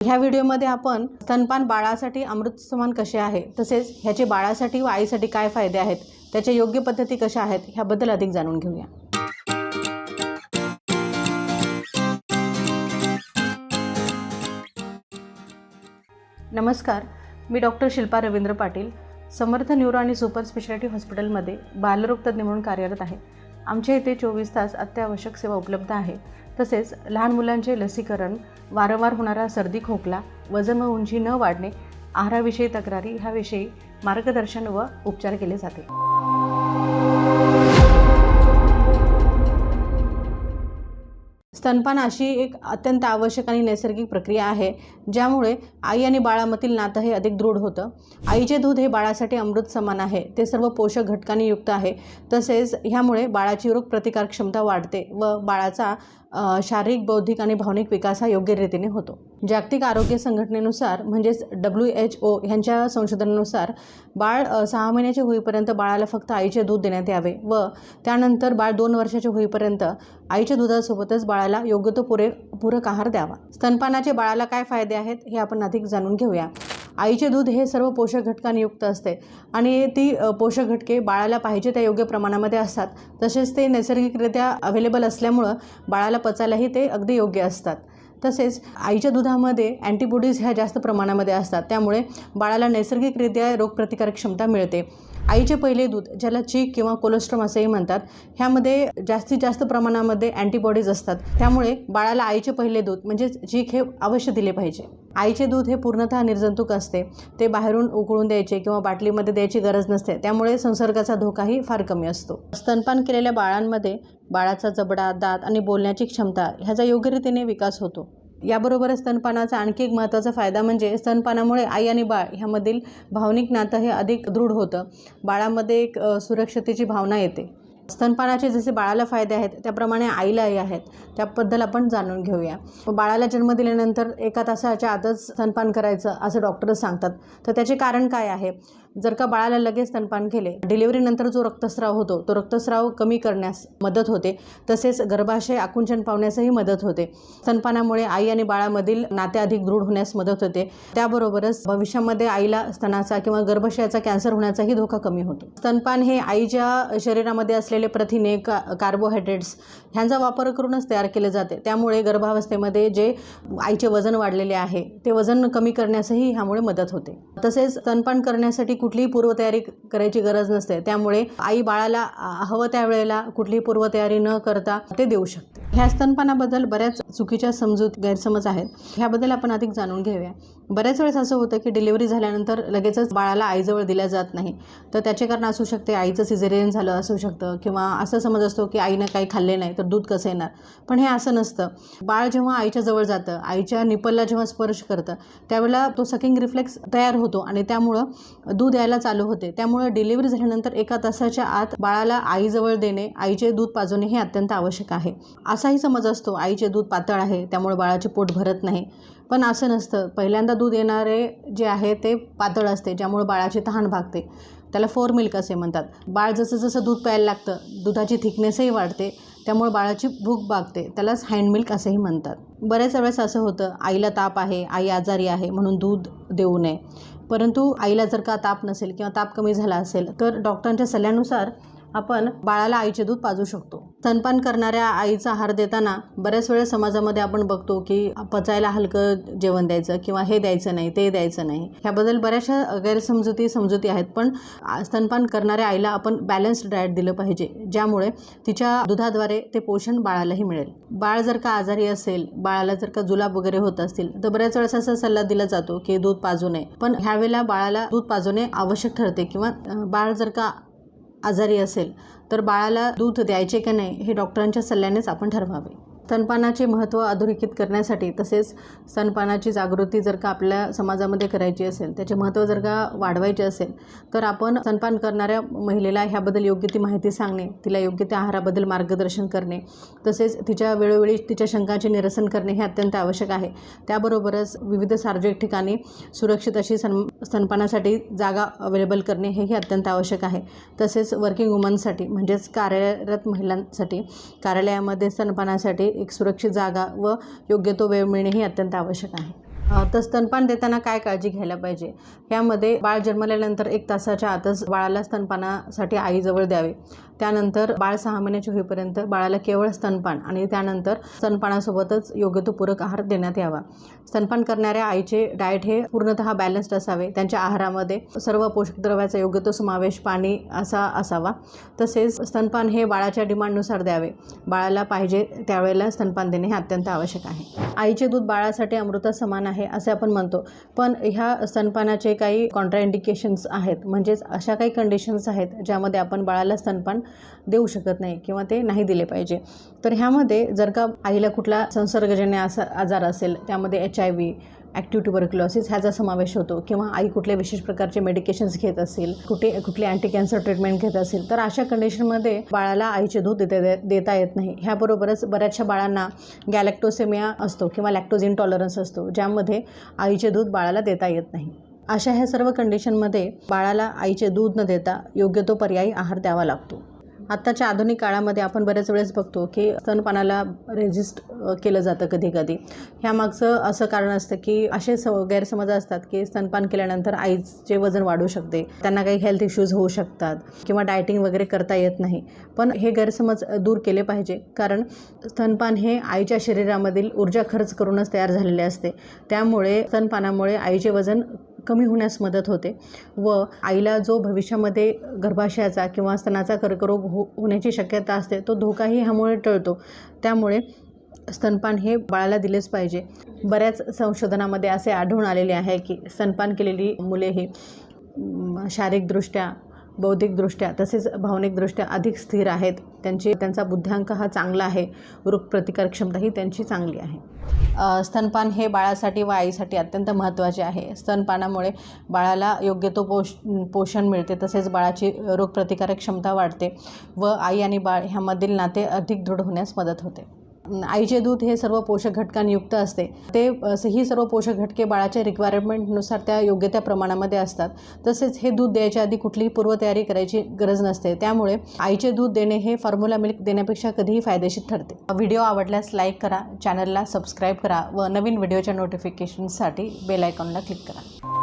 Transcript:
ह्या व्हिडिओमध्ये आपण स्तनपान बाळासाठी अमृत समान कसे आहे तसेच ह्याचे बाळासाठी व आईसाठी काय फायदे आहेत त्याच्या योग्य पद्धती कशा आहेत ह्याबद्दल अधिक जाणून घेऊया. नमस्कार मी डॉक्टर शिल्पा रवींद्र पाटील समर्थ न्यूरो आणि सुपर स्पेशालिटी हॉस्पिटलमध्ये बालरोग तज्ज्ञ म्हणून कार्यरत आहे. आमच्या इथे चोवीस तास अत्यावश्यक सेवा उपलब्ध आहे. तसेच लहान मुलांचे लसीकरण वारंवार होणारा सर्दी खोकला वजन व उंची न वाढणे आहाराविषयी तक्रारी ह्याविषयी मार्गदर्शन व उपचार केले जाते स्तनपान अशी एक अत्यंत आवश्यक आणि नैसर्गिक प्रक्रिया आहे ज्यामुळे आई आणि बाळामधील नातं हे अधिक दृढ होतं. आईचे दूध हे बाळासाठी अमृत समान आहे ते सर्व पोषक घटकांनी युक्त आहे. तसेच ह्यामुळे बाळाची रोग प्रतिकार क्षमता वाढते व बाळाचा शारीरिक बौद्धिक आणि भावनिक विकास हा योग्य रीतीने होतो. जागतिक आरोग्य संघटनेनुसार म्हणजेच डब्ल्यू एच ओ ह्यांच्या संशोधनानुसार बाळ सहा महिन्याचे होईपर्यंत बाळाला फक्त आईचे दूध देण्यात यावे व त्यानंतर बाळ दोन वर्षाचे होईपर्यंत आईच्या दुधासोबतच बाळाला योग्य तो पुरे पूरक आहार द्यावा. स्तनपानाचे बाळाला काय फायदे आहेत हे आपण अधिक जाणून घेऊया. आईचे दूध हे सर्व पोषक घटकांनी युक्त असते. आणि ती पोषक घटके बाळाला पाहिजे त्या योग्य प्रमाणामध्ये असतात. तसेच ते नैसर्गिकरित्या अवेलेबल असल्यामुळं बाळाला पचायलाही ते अगदी योग्य असतात. तसेच आईच्या दुधामध्ये अँटीबॉडीज ह्या जास्त प्रमाणामध्ये असतात. त्यामुळे बाळाला नैसर्गिकरित्या रोगप्रतिकारक क्षमता मिळते. आईचे पहिले दूध ज्याला चीक किंवा कोलेस्ट्रॉम असेही म्हणतात ह्यामध्ये जास्तीत जास्त प्रमाणामध्ये अँटीबॉडीज असतात. त्यामुळे बाळाला आईचे पहिले दूध म्हणजेच चीक हे अवश्य दिले पाहिजे. आईचे दूध हे पूर्णतः निर्जंतुक असते. ते बाहेरून उकळून द्यायचे किंवा बाटलीमध्ये द्यायची गरज नसते. त्यामुळे संसर्गाचा धोकाही फार कमी असतो. स्तनपान केलेल्या बाळांमध्ये बाळाचा जबडा दात आणि बोलण्याची क्षमता ह्याचा योग्यरीतीने विकास होतो. याबरोबरच स्तनपानाचा आणखी एक महत्त्वाचा फायदा म्हणजे स्तनपानामुळे आई आणि बाळ ह्यामधील भावनिक नातं हे अधिक दृढ होतं. बाळामध्ये एक सुरक्षतेची भावना येते. स्तनपानाचे जसे बाळाला फायदे आहेत त्याप्रमाणे आईलाही आहेत. त्याबद्दल आपण जाणून घेऊया. बाळाला जन्म दिल्यानंतर एका तासाच्या आतच स्तनपान करायचं असं डॉक्टर सांगतात. तर त्याचे कारण काय आहे? जर का बाळाला लगेच स्तनपान केले डिलिव्हरीनंतर जो रक्तस्राव होतो तो रक्तस्राव कमी करण्यास मदत होते. तसेच गर्भाशय आकुंचन पावण्यासही मदत होते. स्तनपानामुळे आई आणि बाळामधील नाते अधिक दृढ होण्यास मदत होते. त्याबरोबरच भविष्यामध्ये आईला स्तनाचा किंवा गर्भाशयाचा कॅन्सर होण्याचाही धोका कमी होतो. स्तनपान हे आईच्या शरीरामध्ये असलेले प्रथिने का कार्बोहायड्रेट्स ह्यांचा वापर करूनच तयार केले जाते. त्यामुळे गर्भावस्थेमध्ये जे आईचे वजन वाढलेले आहे ते वजन कमी करण्यासही ह्यामुळे मदत होते. तसेच स्तनपान करण्यासाठी कुठलीही पूर्वतयारी करायची गरज नसते. त्यामुळे आई बाळाला हवं त्यावेळेला कुठलीही पूर्वतयारी न करता ते देऊ शकते. ह्या स्तनपानाबद्दल बऱ्याच चुकीच्या समजूत गैरसमज आहेत. ह्याबद्दल आपण अधिक जाणून घेऊया. बऱ्याच वेळेस असं होतं की डिलिव्हरी झाल्यानंतर लगेचच बाळाला आईजवळ दिल्या जात नाही. तर त्याचे कारण असू शकते आईचं सिझेरियन झालं असू शकतं किंवा असं समज असतो की आईनं काही खाल्ले नाही तर दूध कसं येणार? पण हे असं नसतं. बाळ जेव्हा आईच्या जवळ जातं आईच्या निपलला जेव्हा स्पर्श करतं त्यावेळेला तो सकिंग रिफ्लेक्स तयार होतो आणि त्यामुळं दूध यायला चालू होते. त्यामुळं डिलिव्हरी झाल्यानंतर एका तासाच्या आत बाळाला आईजवळ देणे आईचे दूध पाजवणे हे अत्यंत आवश्यक आहे. असं असाही समज असतो. आईचे दूध पातळ आहे त्यामुळे बाळाचे पोट भरत नाही. पण असं नसतं. पहिल्यांदा दूध येणारे जे आहे ते पातळ असते ज्यामुळे बाळाची तहान भागते. त्याला फोर मिल्क असे म्हणतात. बाळ जसं जसं दूध प्यायला लागतं दुधाची थिकनेसही वाढते त्यामुळे बाळाची भूक भागते. त्यालाच हँड मिल्क असेही म्हणतात. बऱ्याच वेळेस असं होतं आईला ताप आहे आई आजारी आहे म्हणून दूध देऊ नये. परंतु आईला जर का ताप नसेल किंवा ताप कमी झाला असेल तर डॉक्टरांच्या सल्ल्यानुसार आपण बाळाला आईचे दूध पाजू शकतो. स्तनपान करणाऱ्या आईचा आहार देताना बऱ्याच वेळा समाजामध्ये आपण बघतो की पचायला हलकं जेवण द्यायचं किंवा हे द्यायचं नाही ते द्यायचं नाही. ह्याबद्दल बऱ्याचशा गैरसमजुती समजुती आहेत. पण स्तनपान करणाऱ्या आईला आपण बॅलन्स्ड डाएट दिलं पाहिजे ज्यामुळे तिच्या दुधाद्वारे ते पोषण बाळालाही मिळेल. बाळ जर का आजारी असेल बाळाला जर का जुलाब वगैरे होत असतील तर बऱ्याच वेळेस असा सल्ला दिला जातो की दूध पाजू नये. पण ह्यावेळेला बाळाला दूध पाजवणे आवश्यक ठरते किंवा बाळ जर का आजारी असेल तर बाळाला दूध द्यायचे की नाही हे डॉक्टरांच्या सल्ल्यानेच आपण ठरवावे. स्तनपानाचे महत्त्व अधोरेखित करण्यासाठी तसेच स्तनपानाची जागृती जर का आपल्या समाजामध्ये करायची असेल त्याचे महत्त्व जर का वाढवायचे असेल तर आपण स्तनपान करणाऱ्या महिलेला ह्याबद्दल योग्य ती माहिती सांगणे तिला योग्य त्या आहाराबद्दल मार्गदर्शन करणे तसेच तिच्या वेळोवेळी तिच्या शंकांचे निरसन करणे हे अत्यंत आवश्यक आहे. त्याबरोबरच विविध सार्वजनिक ठिकाणी सुरक्षित अशी सन स्तनपानासाठी जागा अवेलेबल करणे हेही अत्यंत आवश्यक आहे. तसेच वर्किंग वुमनसाठी म्हणजेच कार्यरत महिलांसाठी कार्यालयामध्ये स्तनपानासाठी एक सुरक्षित जागा व योग्य तो वेळ मिळणेही अत्यंत आवश्यक आहे. तर स्तनपान देताना काय काळजी घ्यायला पाहिजे? यामध्ये बाळ जन्मल्यानंतर एक तासाच्या आतच बाळाला स्तनपानासाठी आईजवळ द्यावे. त्यानंतर बाळ सहा महिन्याचे होईपर्यंत बाळाला केवळ स्तनपान आणि त्यानंतर स्तनपानासोबतच योग्य तो पूरक आहार देण्यात यावा. स्तनपान करणाऱ्या आईचे डाएट हे पूर्णतः बॅलन्स्ड असावे. त्यांच्या आहारामध्ये सर्व पोषक द्रव्याचा योग्य तो समावेश पाणी असा असावा. तसेच स्तनपान हे बाळाच्या डिमांडनुसार द्यावे. बाळाला पाहिजे त्यावेळेला स्तनपान देणे हे अत्यंत आवश्यक आहे. आईचे दूध बाळासाठी अमृता समान आहे असे आपण म्हणतो. पण ह्या स्तनपानाचे काही कॉन्ट्राइंडिकेशन्स आहेत. म्हणजेच अशा काही कंडिशन्स आहेत ज्यामध्ये आपण बाळाला स्तनपान देऊ शकत नाही किंवा ते नाही दिले पाहिजे. तर ह्यामध्ये जर का आईला कुठला संसर्गजन्य असा आजार असेल त्यामध्ये H I V active tuberculosis ह्याचा समावेश होतो किंवा आई कुठल्या विशेष प्रकारचे मेडिकेशन्स घेत असेल कुठे कुठली अँटी कॅन्सर ट्रीटमेंट घेत असेल तर अशा कंडिशनमध्ये बाळाला आईचे दूध देता देता येत नाही. ह्याबरोबरच बऱ्याचशा बाळांना गॅलेक्टोसेमिया असतो किंवा लॅक्टोज इंटॉलरन्स असतो ज्यामध्ये आईचे दूध बाळाला देता येत नाही. अशा ह्या सर्व कंडिशनमध्ये बाळाला आईचे दूध न देता योग्य तो पर्यायी आहार द्यावा लागतो. आत्ताच्या आधुनिक काळामध्ये आपण बऱ्याच वेळेस बघतो की स्तनपानाला रेजिस्ट केलं जातं कधी कधी ह्यामागचं असं कारण असतं की असे स गैरसमज असतात की स्तनपान केल्यानंतर आईचे वजन वाढू शकते. त्यांना काही हेल्थ इश्यूज होऊ शकतात किंवा डायटिंग वगैरे करता येत नाही. पण हे गैरसमज दूर केले पाहिजे. कारण स्तनपान हे आईच्या शरीरामधील ऊर्जा खर्च करूनच तयार झालेले असते. त्यामुळे स्तनपानामुळे आईचे वजन कमी होण्यास मदत होते व आईला जो भविष्यामध्ये गर्भाशयाचा किंवा स्तनाचा कर्करोग हो होण्याची शक्यता असते तो धोकाही ह्यामुळे टळतो. त्यामुळे स्तनपान हे बाळाला दिलेच पाहिजे. बऱ्याच संशोधनामध्ये असे आढळून आलेले आहे की स्तनपान केलेली मुले ही शारीरिकदृष्ट्या बौद्धिकदृष्ट्या तसेच भावनिकदृष्ट्या अधिक स्थिर आहेत. त्यांची त्यांचा बुद्ध्यांक हा चांगला आहे. रोगप्रतिकार क्षमता ही त्यांची चांगली आहे. स्तनपान हे बाळासाठी व आईसाठी अत्यंत महत्त्वाचे आहे. स्तनपानामुळे बाळाला योग्य तो पोष पोषण मिळते तसेच बाळाची रोगप्रतिकारक क्षमता वाढते व आई आणि बाळ ह्यामधील नाते अधिक दृढ होण्यास मदत होते. आईचे दूध हे सर्व पोषक घटकांयुक्त असते. ते ही सर्व पोषक घटके बाळाच्या रिक्वायरमेंटनुसार त्या योग्य त्या प्रमाणामध्ये असतात. तसेच हे दूध द्यायच्या आधी कुठलीही पूर्वतयारी करायची गरज नसते. त्यामुळे आईचे दूध देणे हे फॉर्म्युला मिल्क देण्यापेक्षा कधीही फायदेशीर ठरते. व्हिडिओ आवडल्यास लाईक करा चॅनलला सबस्क्राईब करा व नवीन व्हिडिओच्या नोटिफिकेशनसाठी बेल आयकॉनला क्लिक करा.